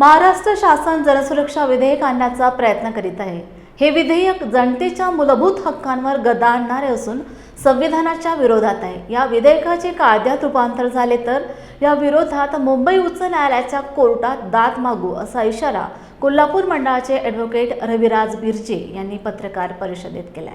महाराष्ट्र शासन जनसुरक्षा विधेयक आणण्याचा प्रयत्न करीत आहे. हे विधेयक जनतेच्या मूलभूत हक्कांवर गदा आणणारे असून संविधानाच्या विरोधात आहे. या विधेयकाचे कायद्यात रूपांतर झाले तर या विरोधात मुंबई उच्च न्यायालयाच्या कोर्टात दाद मागू असा इशारा कोल्हापूर मंडळाचे ॲडव्होकेट रविराज बिर्जे यांनी पत्रकार परिषदेत केला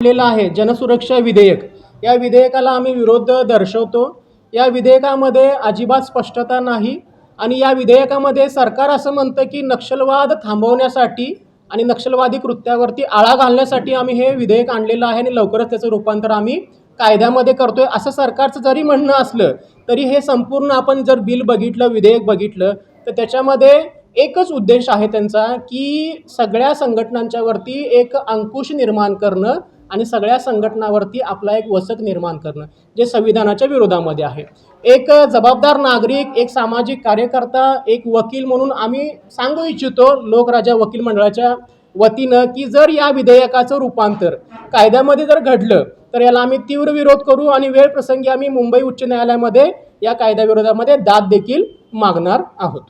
आहे आहे जनसुरक्षा विधेयक. या विधेयकाला आम्ही विरोध दर्शवतो. या विधेयकामध्ये अजिबात स्पष्टता नाही आणि या विधेयकामध्ये सरकार असं म्हणतं की नक्षलवाद थांबवण्यासाठी आणि नक्षलवादी कृत्यावरती आळा घालण्यासाठी आम्ही हे विधेयक आणलेलं आहे आणि लवकरच त्याचं रूपांतर आम्ही कायद्यामध्ये करतोय. असं सरकारचं जरी म्हणणं असलं तरी हे संपूर्ण आपण जर बिल बघितलं विधेयक बघितलं तर त्याच्यामध्ये एकच उद्देश आहे त्यांचा की सगळ्या संघटनांच्यावरती एक अंकुश निर्माण करणं आणि सगळ्या संघटनावरती आपला एक वसक निर्माण करणं जे संविधानाच्या विरोधामध्ये आहे. एक जबाबदार नागरिक एक सामाजिक कार्यकर्ता एक वकील म्हणून आम्ही सांगू इच्छितो लोकराजा वकील मंडळाच्या वतीनं की जर या विधेयकाचं रूपांतर कायद्यामध्ये जर घडलं तर याला आम्ही तीव्र विरोध करू आणि वेळ प्रसंगी आम्ही मुंबई उच्च न्यायालयामध्ये या कायद्याविरोधामध्ये दाद देखील मागणार आहोत.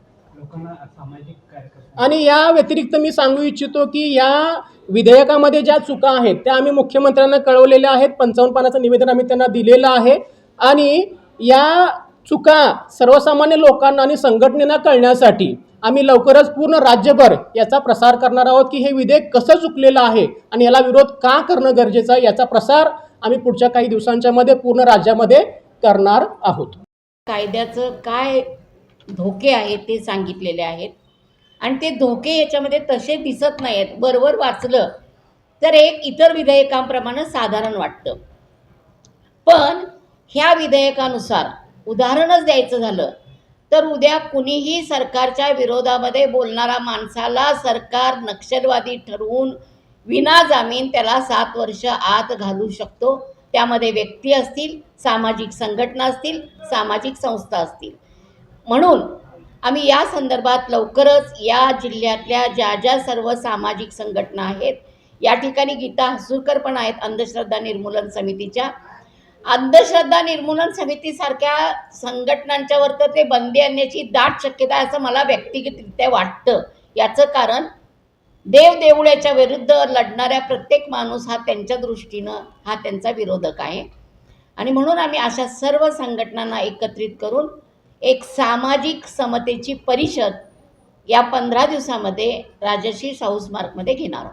आणि या व्यतिरिक्त मी सांगू इच्छितो की या विधेयकामध्ये ज्या चुका आहेत त्या आम्ही मुख्यमंत्र्यांना कळवलेल्या आहेत. पंचावन्न पानाचं निवेदन आम्ही त्यांना दिलेलं आहे. आणि या चुका सर्वसामान्य लोकांना आणि संघटनेला कळण्यासाठी आम्ही लवकरच पूर्ण राज्यभर याचा प्रसार करणार आहोत की हे विधेयक कसं चुकलेलं आहे आणि याला विरोध का करणं गरजेचं आहे याचा प्रसार आम्ही पुढच्या काही दिवसांच्या मध्ये पूर्ण राज्यामध्ये करणार आहोत. कायद्याचं काय धोके आहेत ते सांगितलेले आहेत. आणि ते धोके याच्यामध्ये तसे दिसत नाही आहेत बरोबर वाचलं तर एक इतर विधेयकांप्रमाणे साधारण वाटतं. पण ह्या विधेयकानुसार उदाहरणच द्यायचं झालं तर उद्या कुणीही सरकारच्या विरोधामध्ये बोलणारा माणसाला सरकार नक्षलवादी ठरवून विना जामीन त्याला सात वर्ष आत घालू शकतो. त्यामध्ये व्यक्ती असतील सामाजिक संघटना असतील सामाजिक संस्था असतील. म्हणून आम्ही या संदर्भात लवकरच या जिल्ह्यातल्या ज्या ज्या सर्व सामाजिक संघटना आहेत या ठिकाणी गीता हसूरकर पण आहेत अंधश्रद्धा निर्मूलन समितीच्या. अंधश्रद्धा निर्मूलन समितीसारख्या संघटनांच्यावर तर ते बंदी आणण्याची दाट शक्यता आहे असं मला व्यक्तिगतरित्या वाटतं. याचं कारण देवदेवळ्याच्या विरुद्ध लढणाऱ्या प्रत्येक माणूस हा त्यांच्या दृष्टीनं हा त्यांचा विरोधक आहे. आणि म्हणून आम्ही अशा सर्व संघटनांना एकत्रित करून एक सामाजिक समतेची परिषद या पंधरा दिवसामध्ये राजश्री शाहू घेणार आहोत.